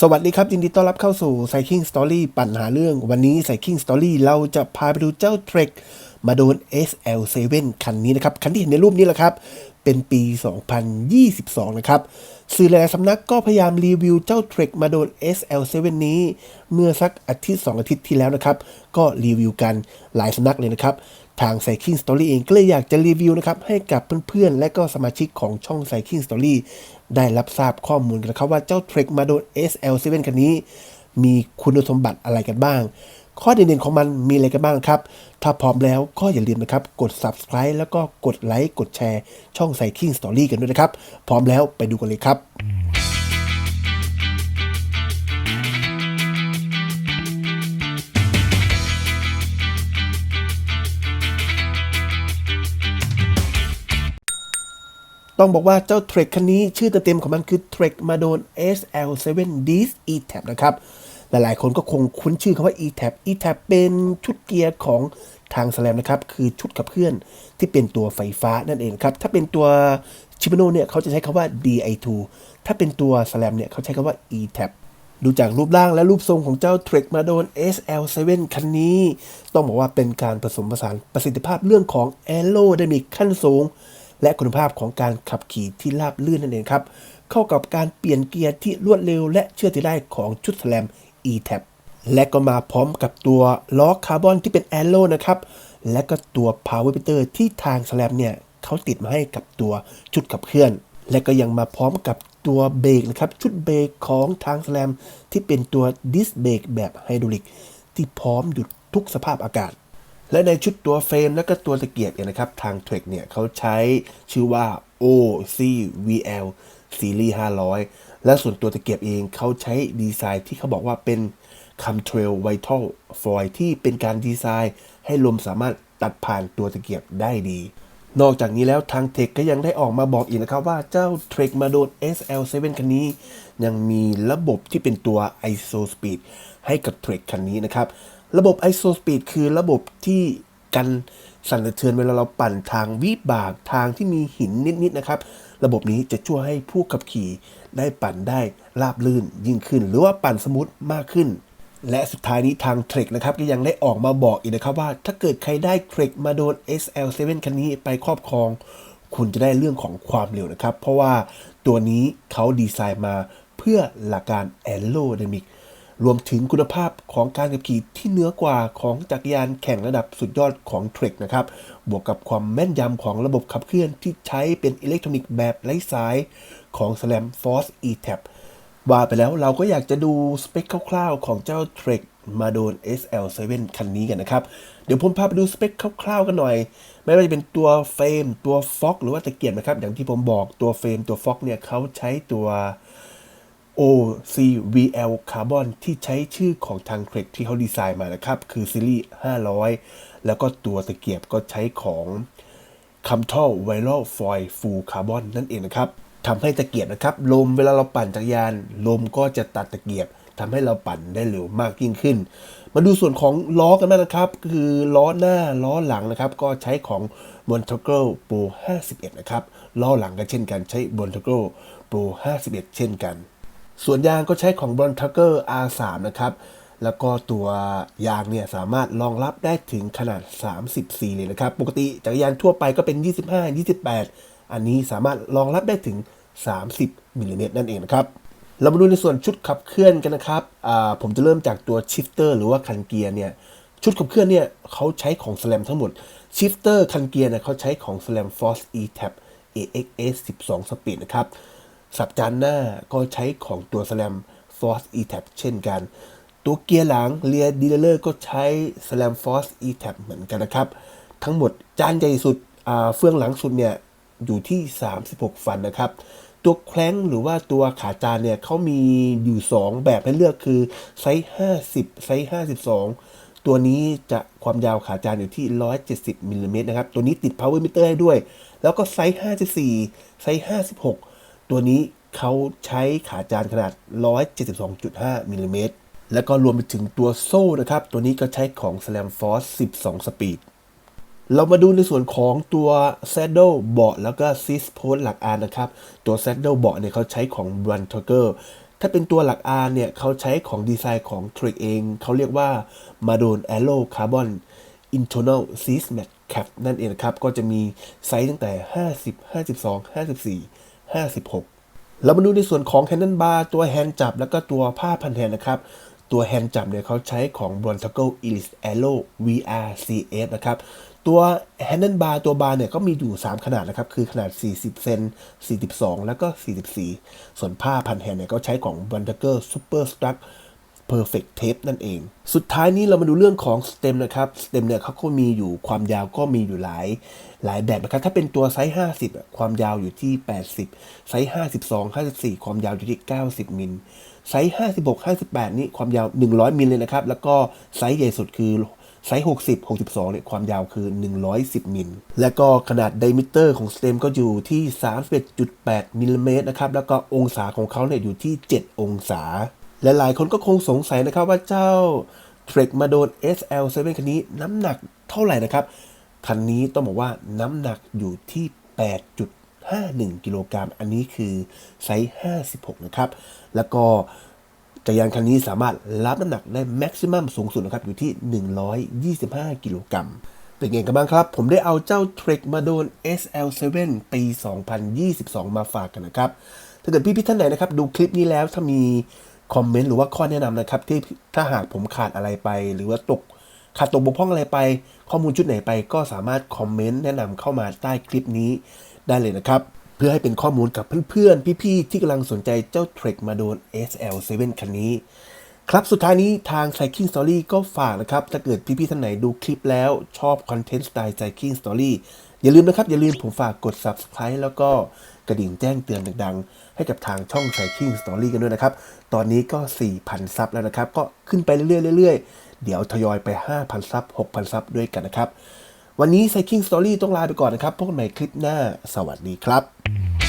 สวัสดีครับยินดีต้อนรับเข้าสู่ Cycling Story ปัญหาเรื่องวันนี้ Cycling Story เราจะพาไปดูเจ้า Trek มาโดน SL7 คันนี้นะครับ คันที่เห็นในรูปนี้แหละครับ เป็นปี 2022 นะครับ สื่อหลายๆสำนักก็พยายามรีวิวเจ้า Trek มาโดน SL7 นี้ เมื่อสักอาทิตย์ 2 อาทิตย์ที่แล้วนะครับ ก็รีวิวกันหลายสำนักเลยนะครับ ทาง Cycling Story เองก็เลยอยากจะรีวิวนะครับให้กับเพื่อนๆ และก็สมาชิกของช่อง Cycling Story ได้รับทราบข้อมูลกันครับว่าเจ้า Trek มาโดน SL7 คันนี้ มีคุณสมบัติอะไรกันบ้าง ข้อเด่นๆของมันมีอะไรกันบ้างครับ ถ้าพร้อมแล้วก็อย่าลืมนะครับ กด subscribe แล้วก็กดไลค์กดแชร์ ช่อง Cycling Story กันด้วยนะครับ พร้อมแล้วไปดูกันเลยครับ ต้องบอกว่าเจ้า Trek คันนี้ชื่อเต็มๆของมันคือ Trek มาโดน SL7 d i s E-Tab นะครับหลายๆคนก็คงคุ้นชื่อคำว่า E-Tab E-Tab เป็นชุดเกียร์ของทางสแลมนะครับ คือชุดขับเคลื่อนที่เป็นตัวไฟฟ้านั่นเองครับ ถ้าเป็นตัวชิมโนเนี่ยเขาจะใช้คำว่า DI2 ถ้าเป็นตัวสแลมเนี่ยเขาใช้คำว่า E-Tab ดูจากรูปร่างและรูปทรงของเจ้า Trek มาโดน SL7 คันนี้ ต้องบอกว่าเป็นการผสมผสานประสิทธิภาพเรื่องของ Aerodynamic ขั้นสูง และคุณภาพของการขับขี่ที่ราบลื่นนั่นเองครับ เข้ากับการเปลี่ยนเกียร์ที่รวดเร็ว และเชื่อถือได้ของชุดแสลม E-Tab และก็มาพร้อมกับตัวล้อคาร์บอนที่เป็นแอโร่นะครับ และก็ตัว Power b i t e r ที่ทางแสลมเนี่ยเขาติดมาให้กับตัวชุดขับเคลื่อน และก็ยังมาพร้อมกับตัวเบรกนะครับ ชุดเบรกของทางแสลมที่เป็นตัวดิสเบรกแบบไฮดรอลิกที่พร้อมหยุดทุกสภาพอากาศ และในชุดตัวเฟรมและก็ตัวตะเกียบเนี่ยนะครับ ทาง Trek เนี่ยเขาใช้ชื่อว่า OCVL Series 500 และส่วนตัวตะเกียบเองเขาใช้ดีไซน์ที่เขาบอกว่าเป็น Camtrail Vital Foil ที่เป็นการดีไซน์ ให้ลมสามารถตัดผ่านตัวตะเกียบได้ดี นอกจากนี้แล้วทาง Trek ก็ยังได้ออกมาบอกอีกนะครับว่าเจ้า Trek มาโดน SL7 คันนี้ ยังมีระบบที่เป็นตัว ISO Speed ให้กับ Trek คันนี้นะครับ ระบบ ISO Speed คือระบบที่กันสั่นสะเทือนเวลาเราปั่นทางวิบากทางที่มีหินนิดๆนะครับ ระบบนี้จะช่วยให้ผู้ขับขี่ได้ปั่นได้ราบลื่นยิ่งขึ้น หรือว่าปั่นสมูทมากขึ้น และสุดท้ายนี้ทาง Trek นะครับก็ยังได้ออกมาบอกอีกนะครับว่า ถ้าเกิดใครได้ Trek มาโดน SL7 คันนี้ไปครอบครอง คุณจะได้เรื่องของความเร็วนะครับ เพราะว่าตัวนี้เขาดีไซน์มาเพื่อหลักการ Aerodynamic รวมถึงคุณภาพของการขับขี่ที่เหนือกว่าของจักรยานแข่งระดับสุดยอดของ Trek นะครับ บวกกับความแม่นยำของระบบขับเคลื่อนที่ใช้เป็นอิเล็กทรอนิกส์แบบไร้สายของ Slam Force E-Tab ว่าไปแล้วเราก็อยากจะดูสเปคคร่าวๆ ของเจ้า Trek มาโดน SL7 คันนี้กันนะครับ เดี๋ยวผมพาไปดูสเปคคร่าวๆ กันหน่อย ไม่ว่าจะเป็นตัวเฟรมตัวฟ็อกหรือว่าตะเกียบนะครับ อย่างที่ผมบอกตัวเฟรมตัวฟ็อกเนี่ยเขาใช้ตัว OCVL Carbon ที่ใช้ชื่อของทาง Trek ที่เขาดีไซน์มานะครับ คือซีรีส์ 500 แล้วก็ตัวตะเกียบก็ใช้ของ c a m t a l Viral Foil Full Carbon นั่นเองนะครับทำให้ตะเกียบนะครับลมเวลาเราปั่นจักรยาน ลมก็จะตัดตะเกียบทำให้เราปั่นได้เร็วมากยิ่งขึ้น มาดูส่วนของล้อกันบ้างนะครับ คือล้อหน้าล้อหลังนะครับ ก็ใช้ของ m o n t o g o Pro 51 นะครับ ล้อหลังก็เช่นกันใช้ m o n t o g o Pro 51 เช่นกัน ส่วนยางก็ใช้ของ b r o n t u g e r R3 นะครับ แล้วก็ตัวยางเนี่ยสามารถรองรับได้ถึงขนาด 34 เลยนะครับ ปกติจักรยานทั่วไปก็เป็น 25 28 อันนี้สามารถรองรับได้ถึง 30มิลลิเมตรนั่นเองนะครับเรามาดูในส่วนชุดขับเคลื่อนกันนะครับอ่าผมจะเริ่มจากตัวชิฟเตอร์หรือว่าคันเกียร์เนี่ย ชุดขับเคลื่อนเนี่ยเขาใช้ของ Slam ทั้งหมด ชิฟเตอร์คันเกียร์เนี่ยเขาใช้ของ Slam Force E-Tab AXS 12 Speed นะครับ สับจานหน้าก็ใช้ของตัว Slam Force E-Tab เช่นกัน ตัวเกียร์หลังเรียดีเลอร์ก็ใช้ Slam Force E-Tab เหมือนกันนะครับ ทั้งหมดจานใหญ่สุดเฟืองหลังสุดเนี่ยอยู่ที่ 36 ฟันนะครับ ตัวแคล้งหรือว่าตัวขาจานเนี่ยเขามีอยู่ 2 แบบให้เลือกคือไซส์ 50 ไซส์ 52 ตัวนี้จะความยาวขาจานอยู่ที่ 170มิลลิเมตรนะครับ ตัวนี้ติด power meter ให้ด้วย แล้วก็ไซส์ 54 ไซส์ 56 ตัวนี้เขาใช้ขาจานขนาด 172.5มิลลิเมตรแล้วก็รวมไปถึงตัวโซ่นะครับ ตัวนี้ก็ใช้ของ Slam Force 12 Speed เรามาดูในส่วนของตัว Saddle เบาะแล้วก็ Sys Post หลักอานนะครับ ตัว Saddle เบาะเนี่ยเขาใช้ของ b r u n t u g e r ถ้าเป็นตัวหลัก R เนี่ยเขาใช้ของดีไซน์ของ t r e k เอง เขาเรียกว่า Madone Aero Carbon Internal Seat Mat Cap นั่นเองนะครับ ก็จะมีไซส์ตั้งแต่ 50 52 54 56 เรามาดูในส่วนของแฮนด์บาร์ตัวแฮนด์จับ แล้วก็ตัวผ้าพันแฮนนะครับ ตัวแฮนด์จับเนี่ยเขาใช้ของ b r o n t a g o Elite Aero VR CS นะครับตัว Handle Bar ตัวบาร์เนี่ยก็มีอยู่ 3 ขนาดนะครับ คือขนาด 40 เซน 42 แล้วก็ 44 ส่วนผ้าพันแฮนเนี่ยก็ใช้ของ b r o n t a g o Super Struck Perfect Tape นั่นเอง สุดท้ายนี้เรามาดูเรื่องของ stem นะครับ stem เนี่ยเขาก็มีอยู่ความยาวก็มีอยู่หลายหลายแบบนะครับ ถ้าเป็นตัวไซส์ 50อะความยาวอยู่ที่ 80 ไซส์ 52 54 ความยาวอยู่ที่ 90 มิล ไซส์ 56 58 นี่ความยาว 100 มิลเลยนะครับ แล้วก็ไซส์ใหญ่สุดคือไซส์ 60 62 เนี่ย ความยาวคือ 110 มิล และก็ขนาดไดมิเตอร์ของสเต็มก็อยู่ที่ 31.8 มิลลิเมตรนะครับ แล้วก็องศาของเขาเนี่ยอยู่ที่ 7 องศา และหลายคนก็คงสงสัยนะครับว่าเจ้า Trek มาโดน SL7 คันนี้น้ำหนักเท่าไหร่นะครับ คันนี้ต้องบอกว่าน้ำหนักอยู่ที่ 8.51 กิโลกรัม อันนี้คือไซส์ 56 นะครับ แล้วก็จักรยานคันนี้สามารถรับน้ำหนักได้แม็กซิมัมสูงสุดนะครับอยู่ที่ 125 กิโลกรัมเป็นไงกันบ้างครับ ผมได้เอาเจ้า Trek มาโดน SL7 ปี 2022 มาฝากกันนะครับ ถ้าเกิดพี่ๆท่านไหนนะครับ ดูคลิปนี้แล้วถ้ามี คอมเมนต์หรือว่าข้อแนะนำนะครับ ที่ถ้าหากผมขาดอะไรไป หรือว่าตกขาดตกบกพร่องอะไรไป ข้อมูลชุดไหนไป ก็สามารถคอมเมนต์แนะนำเข้ามาใต้คลิปนี้ได้เลยนะครับ เพื่อให้เป็นข้อมูลกับเพื่อนๆ พี่ๆ ที่กำลังสนใจเจ้า Trek มาโดน SL7 คันนี้ ครับสุดท้ายนี้ทาง Cycling Story ก็ฝากนะครับ ถ้าเกิดพี่ๆ ท่านไหนดูคลิปแล้วชอบคอนเทนต์สไตล์ Cycling Story อย่าลืมนะครับ อย่าลืมผมฝากกด Subscribe แล้วก็ กระดิ่งแจ้งเตือนดังๆ ให้กับทางช่อง Cycling Story กันด้วยนะครับ ตอนนี้ก็ 4,000 ซับแล้วนะครับ ก็ขึ้นไปเรื่อยๆเรื่อยๆ เดี๋ยวทยอยไป 5,000 ซับ 6,000 ซับด้วยกันนะครับ วันนี้ Cycling Story ต้องลาไปก่อนนะครับ พบกันใหม่คลิปหน้า สวัสดีครับ